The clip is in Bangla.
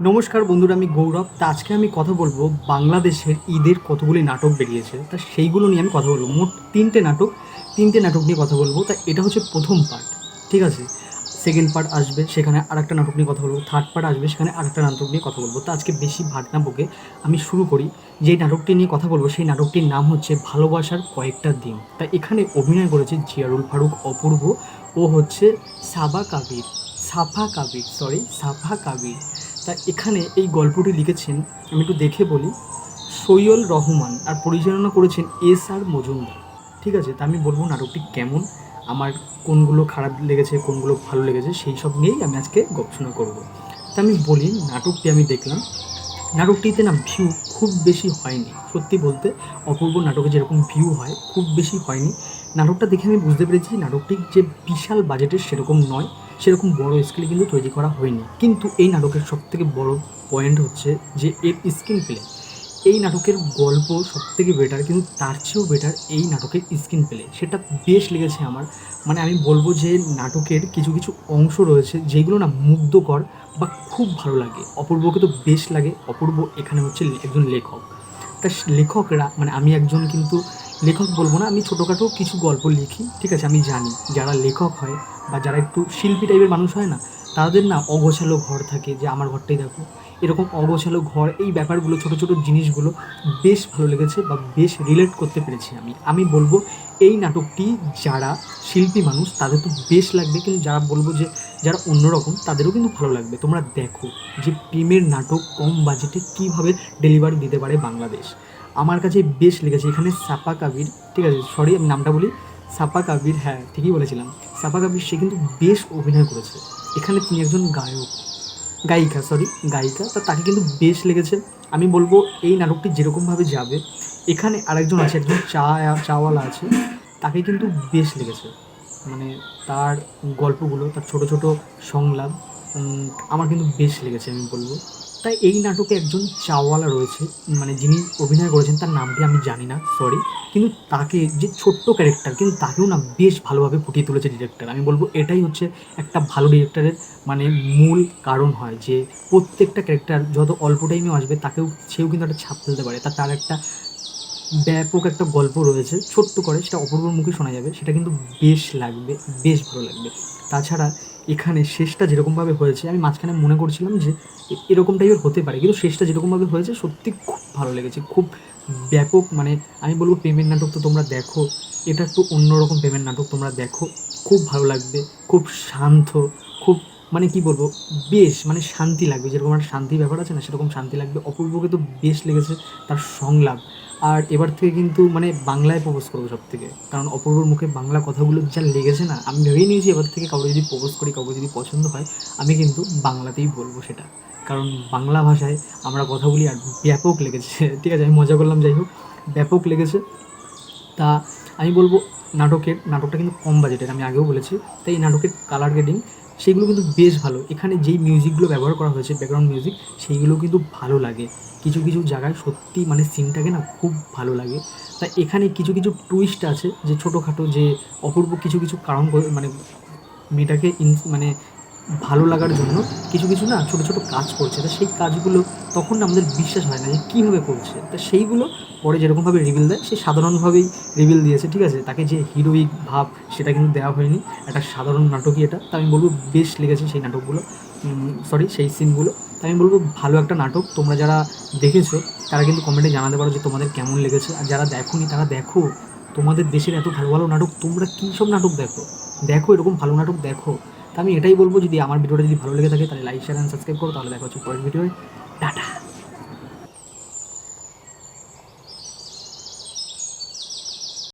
নমস্কার বন্ধুরা, আমি গৌরব। তা আজকে আমি কথা বলব বাংলাদেশের ঈদের কতগুলি নাটক বেরিয়েছে। তা সেইগুলো নিয়ে আমি কথা বলব। মোট তিনটে নাটক তিনটে নাটক নিয়ে কথা বলব। তা এটা হচ্ছে প্রথম পার্ট ঠিক আছে? সেকেন্ড পার্ট আসবে, সেখানে আর একটা নাটক নিয়ে কথা বলব। থার্ড পার্ট আসবে, সেখানে আরেকটা নাটক নিয়ে কথা বলব। তা আজকে বেশি ভাট না বকে, আমি শুরু করি। যেই নাটকটি নিয়ে কথা বলব, সেই নাটকটির নাম হচ্ছে ভালোবাসার কয়েকটা দিন। তা এখানে অভিনয় করেছে জিয়ারুল ফারুক অপূর্ব। ও হচ্ছে সাবা কাবির। সাফা কাবির সরি সাফা কাবির। তা এখানে এই গল্পটি লিখেছেন, আমি একটু দেখে বলি, সৈয়ল রহমান আর পরিচালনা করেছেন এস আর মজুমদার। ঠিক আছে, তা আমি বলব নাটকটি কেমন, আমার কোনগুলো খারাপ লেগেছে, কোনগুলো ভালো লেগেছে, সেই সব নিয়েই আমি আজকে গবেষণা করব। তা আমি বলি, নাটকটি আমি দেখলাম, নাটকটিতে না ভিউ খুব বেশি হয়নি, সত্যি বলতে অপূর্ব নাটকে যেরকম ভিউ হয়, খুব বেশি হয়নি। নাটকটা দেখে আমি বুঝতে পেরেছি নাটকটি যে বিশাল বাজেটের সেরকম নয়। সেরকম বড় স্কেলে কিন্তু তৈরি করা হয়নি। কিন্তু এই নাটকের সবথেকে বড় পয়েন্ট হচ্ছে যে এর স্ক্রিন প্লে এই নাটকের গল্প সবথেকে বেটার কিন্তু তার চেয়েও বেটার এই নাটকের স্ক্রিন প্লে সেটা বেশ লেগেছে আমার। মানে আমি বলব যে নাটকের কিছু কিছু অংশ রয়েছে যেগুলো না মুগ্ধকর বা খুব ভালো লাগে। অপূর্বকে তো বেশ লাগে। অপূর্ব এখানে হচ্ছে একজন লেখক। তা লেখকরা মানে আমি একজন কিন্তু লেখক বলব না, আমি ছোটোখাটো কিছু গল্প লিখি, ঠিক আছে, আমি জানি। যারা লেখক হয় বা যারা একটু শিল্পী টাইপের মানুষ হয় না, তাদের না অগোছালো ঘর থাকে যে আমার ঘরটাই দেখো। এরকম অগোছালো ঘর, এই ব্যাপারগুলো, ছোটো ছোটো জিনিসগুলো বেশ ভালো লেগেছে বা বেশ রিলেট করতে পেরেছি আমি। আমি বলব, এই নাটকটি যারা শিল্পী মানুষ, তাদের তো বেশ লাগবে, কিন্তু যারা বলব যে যারা অন্যরকম, তাদেরও কিন্তু ভালো লাগবে। তোমরা দেখো যে প্রেমের নাটক কম বাজেটে কীভাবে ডেলিভারি দিতে পারে বাংলাদেশ। আমার কাছে বেশ লেগেছে, এখানে সাপা কাবির, ঠিক আছে সরি আমি নামটা বলি, সাপা কাবির হ্যাঁ ঠিকই বলেছিলাম, সাপা কাবির, সে কিন্তু বেশ অভিনয় করেছে, এখানে তিনি একজন গায়ক, গায়িকা সরি গায়িকা, তা তাকে কিন্তু বেশ লেগেছে, আমি বলব এই নাটকটি যেরকমভাবে যাবে, এখানে আরেকজন আছে, একজন চা চাওয়ালা আছে, তাকে কিন্তু বেশ লেগেছে মানে তার গল্পগুলো, তার ছোট ছোট সংলাপ আমার কিন্তু বেশ লেগেছে, আমি বলব। তাই এই নাটকে একজন চাওয়ালা রয়েছে মানে যিনি অভিনয় করেছেন, তার নামটি আমি জানি না সরি কিন্তু তাকে যে ছোট্ট ক্যারেক্টার কিন্তু তাকেও না বেশ ভালোভাবে ফুটিয়ে তুলেছে ডিরেক্টর আমি বলব এটাই হচ্ছে একটা ভালো ডিরেক্টরের মানে মূল কারণ হয় যে প্রত্যেকটা ক্যারেক্টার যত অল্প টাইমেও আসবে, তাকেও, সেও কিন্তু একটা ছাপ ফেলতে পারে। তা তার একটা ব্যাপক একটা গল্প রয়েছে, ছোট্ট করে, সেটা অপূর্বর মুখে শোনা যাবে, সেটা কিন্তু বেশ লাগবে, বেশ ভালো লাগবে। তাছাড়া এখানে শেষটা যেরকমভাবে হয়েছে, আমি মাঝখানে মনে করছিলাম যে এরকম টাইপের হতে পারে, কিন্তু শেষটা যেরকমভাবে হয়েছে সত্যি খুব ভালো লেগেছে, খুব ব্যাপক মানে আমি বলব প্রেমের নাটক তো তোমরা দেখো, এটা একটু অন্যরকম প্রেমের নাটক তোমরা দেখো, খুব ভালো লাগবে, খুব শান্ত, খুব মানে কি বলব, বেশ মানে শান্তি লাগবে, যেরকম একটা শান্তি ব্যাপার আছে না, সেরকম শান্তি লাগবে, অপূর্বকে তো বেশ লেগেছে তার সংলাপ আর এবার থেকে কিন্তু মানে বাংলায় প্রপোজ করব সব থেকে কারণ অপূর্বর মুখে বাংলা কথাগুলো যা লেগেছে না, আমি ভেবেই নিয়েছি এবার থেকে কাউকে যদি প্রপোজ করি, কাউকে যদি পছন্দ হয়, আমি কিন্তু বাংলাতেই বলব সেটা। কারণ বাংলা ভাষায় আমরা কথা বলি আর ব্যাপক লেগেছে, ঠিক আছে, আমি মজা করলাম, যাই হোক, ব্যাপক লেগেছে। তা আমি বলব নাটকের, নাটকটা কিন্তু কম বাজেটের আমি আগেও বলেছি। তাই এই নাটকের কালার গ্রেডিং সেগুলো কিন্তু বেশ ভালো। এখানে যেই মিউজিকগুলো ব্যবহার করা হয়েছে ব্যাকগ্রাউন্ড মিউজিক সেইগুলো কিন্তু ভালো লাগে। কিছু কিছু জায়গায় সত্যি মানে সিনটাকে না খুব ভালো লাগে। তা এখানে কিছু কিছু টুইস্ট আছে যে ছোটোখাটো যে অপূর্ব কিছু কিছু কারণ মানে মেয়েটাকে ইন মানে ভালো লাগার জন্য কিছু কিছু না ছোটো ছোটো কাজ করছে। তা সেই কাজগুলো তখন না আমাদের বিশ্বাস হয় না যে কীভাবে করছে। তা সেইগুলো পরে যেরকমভাবে রিভিল দেয়, সে সাধারণভাবেই রিভিল দিয়েছে, ঠিক আছে? তাকে যে হিরোইক ভাব, সেটা কিন্তু দেওয়া হয়নি। একটা সাধারণ নাটকই এটা। তা আমি বলব বেশ লেগেছে সেই নাটকগুলো। সরি সেই সিনগুলো তা আমি বলব ভালো একটা নাটক। তোমরা যারা দেখেছ, তারা কিন্তু কমেন্টে জানাতে পারো যে তোমাদের কেমন লেগেছে। আর যারা দেখোনি, তারা দেখো। তোমাদের দেশের এত ভালো ভালো নাটক, তোমরা কী সব নাটক দেখো? দেখো এরকম ভালো নাটক দেখো। আমি এটাই বলব, যদি আমার ভিডিওটা যদি ভালো লেগে থাকে, তাহলে লাইক শেয়ার অ্যান্ড সাবস্ক্রাইব করো। তাহলে দেখা হচ্ছে পরের ভিডিওয় টাটা।